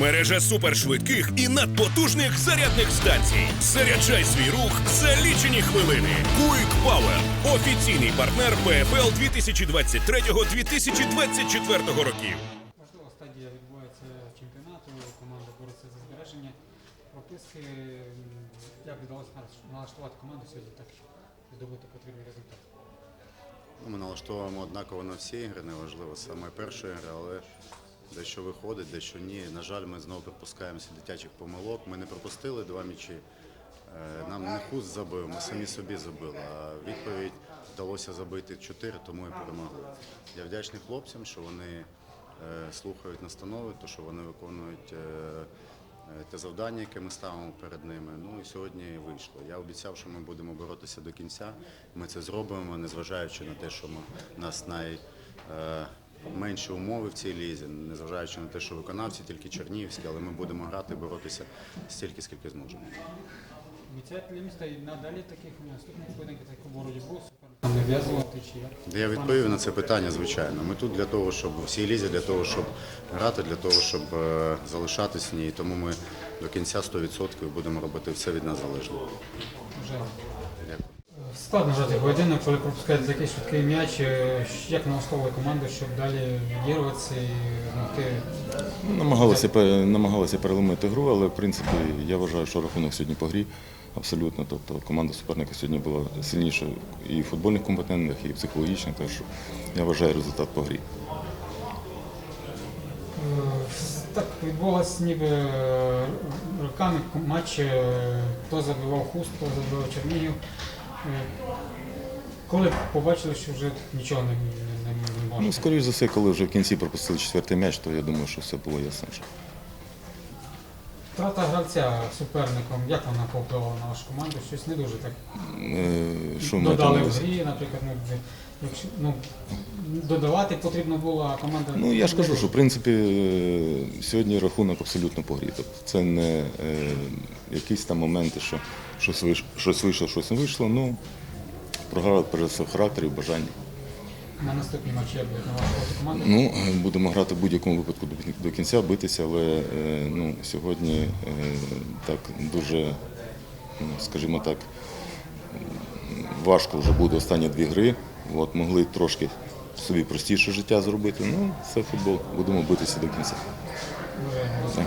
Мережа супершвидких і надпотужних зарядних станцій. Заряджай свій рух за лічені хвилини. Quick Power – офіційний партнер ПФЛ 2023-2024 років. Важлива стадія відбувається чемпіонату, команда бореться за збереження прописки. Як вдалося налаштувати команду сьогодні, так здобути потрібний результат? Ну, Ми налаштовуємо однаково на всі ігри, неважливо саме першої ігри, але дещо виходить, дещо ні. На жаль, ми знову припускаємося дитячих помилок. Ми не пропустили два м'ячі. Е, Нам не хуст забив, ми самі собі забили. А відповідь вдалося забити чотири, тому і перемогли. Я вдячний хлопцям, що вони е, слухають настанови, то що вони виконують. е, Те завдання, яке ми ставимо перед ними. Ну і сьогодні вийшло. Я обіцяв, що ми будемо боротися до кінця. Ми це зробимо, незважаючи на те, що ми нас най менші умови в цій лізі, незважаючи на те, що виконавці тільки чернігівські, але ми будемо грати, боротися стільки, скільки зможемо. Обіцяєте для міста і надалі таких наступних поєдинків, як у боротьбу, суперникам нав'язувати чи як? Я відповів на це питання, звичайно. Ми тут для того, щоб у всій лізі, для того, щоб грати, для того, щоб е, залишатись в ній. Тому ми до кінця 100% будемо робити все від нас залежне. Вже Дякую. Складно грати поєдинок, коли пропускають такий швидкий м'яч. Е, Як налаштовує команду, щоб далі відігруватися і могти Намагалися, намагалися переломити гру, але в принципі я вважаю, що рахунок сьогодні по грі абсолютно. Тобто команда суперника сьогодні була сильніша і в футбольних компонентах, і в психологічних, так що я вважаю результат по грі. Е, Так відбувалося ніби е, роками матч, хто забивав хуст, хто забивав Чернігів. Е, Коли побачили, що вже нічого не, не, не, може. Ну, скоріш за все, коли вже в кінці пропустили четвертий м'яч, то я думаю, що все було ясніше. Втрата гравця суперником, як вона повпливала на вашу команду? Щось не дуже так Е, Що ми додали в грі, наприклад, ну, якщо, ну, додавати потрібно було, а команда. Ну я ж кажу, що в принципі е, сьогодні рахунок абсолютно по грі. Тобто це не е, якісь там моменти, що щось вийшло, щось не вийшло. Ну програли перед в характері, бажанні. На наступні матчі як будуть на вашу команди. Ну е, будемо грати в будь-якому випадку до, кінця, битися, але е, ну сьогодні е, так дуже, ну, скажімо так, важко вже буде останні дві гри. От могли трошки собі простіше життя зробити. Ну це футбол. Будемо битися до кінця. Дуже